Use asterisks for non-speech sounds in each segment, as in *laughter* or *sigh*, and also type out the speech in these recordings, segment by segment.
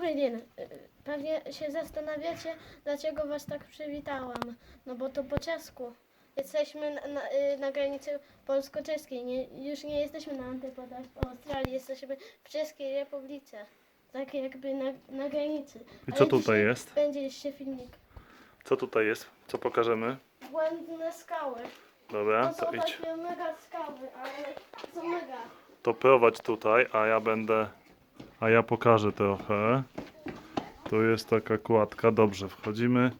Dobry dzień. Y, Pewnie się zastanawiacie, dlaczego was tak przywitałam. No bo to po czesku. Jesteśmy na, na, y, na granicy polsko-czeskiej. Nie, już nie jesteśmy na antypodach w Australii, jesteśmy w Czeskiej Republice. Tak jakby na, na granicy. I co Ale tutaj dzisiaj jest? Będzie jeszcze filmik. Co tutaj jest? Co pokażemy? Błędne skały. Dobra, To to są idź. takie mega skały, ale są mega. To prowadź tutaj, a ja będę. A ja pokażę trochę. Tu jest taka kładka. Dobrze, wchodzimy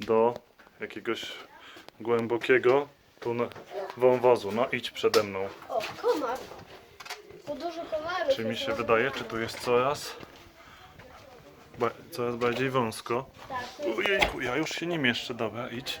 do jakiegoś głębokiego tu wąwozu. No idź przede mną. O, komar. Tu dużo komarów. Czy mi się wydaje, czy tu jest coraz, coraz bardziej wąsko? Tak, Ojejku, ja już się nie mieszczę. Dobra, idź.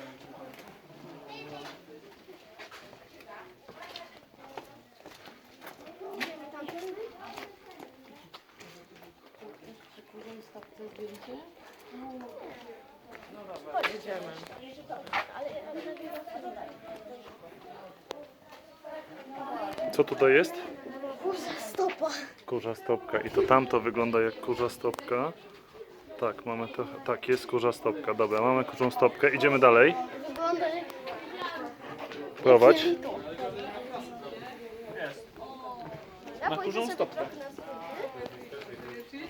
Jedziemy. Ale ale nagrywam Co tutaj jest? Kurza stopa. Kurza stopka. I to tamto wygląda jak kurza stopka. Tak, mamy to. Tak, jest kurza stopka. Dobra, mamy kurzą stopkę. Idziemy dalej. Wygląda jak Prowadź.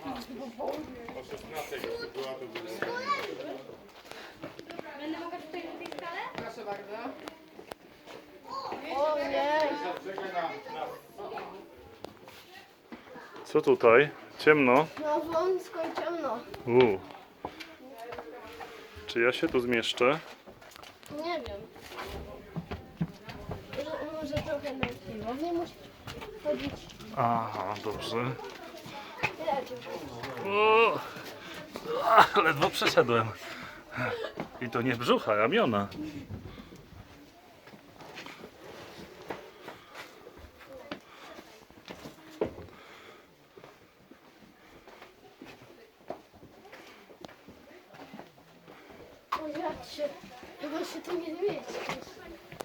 Jelito. Ja Na pójdę kurzą sobie stopkę. trochę na skróty. Proszę bardzo. O nie. Co tutaj? Ciemno. No wąsko i ciemno. Uuu. Czy ja się tu zmieszczę? Nie wiem. Może, może trochę na chwilę. Nie musisz chodzić. Aha, dobrze. O! Ach, *laughs* ledwo przeszedłem. I to nie brzucha, ramiona. O ja cię. Chyba się tu nie zmieścisz.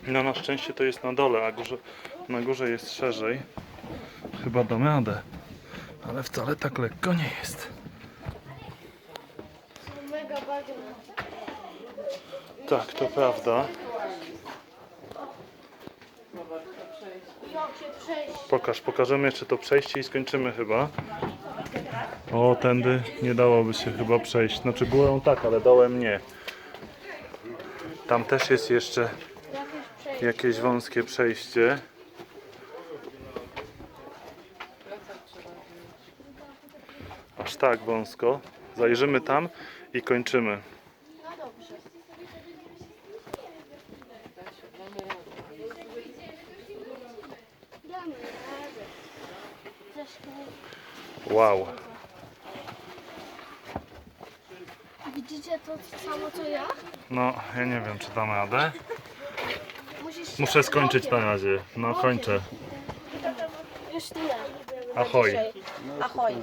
No na szczęście to jest na dole, a górze, na górze jest szerzej. Chyba dam radę. Ale wcale tak lekko nie jest. Tak, to prawda. Pokaż, pokażemy jeszcze to przejście i skończymy chyba. O, tędy nie dałoby się chyba przejść. Znaczy górą tak, ale dołem nie. Tam też jest jeszcze jakieś wąskie przejście. Aż tak wąsko. Zajrzymy tam i kończymy. Wow. Widzicie to samo co ja? No, ja nie wiem, czy dam radę. Musisz Muszę skończyć na razie. No, kończę. Już tyle. Ahoj. Ahoj.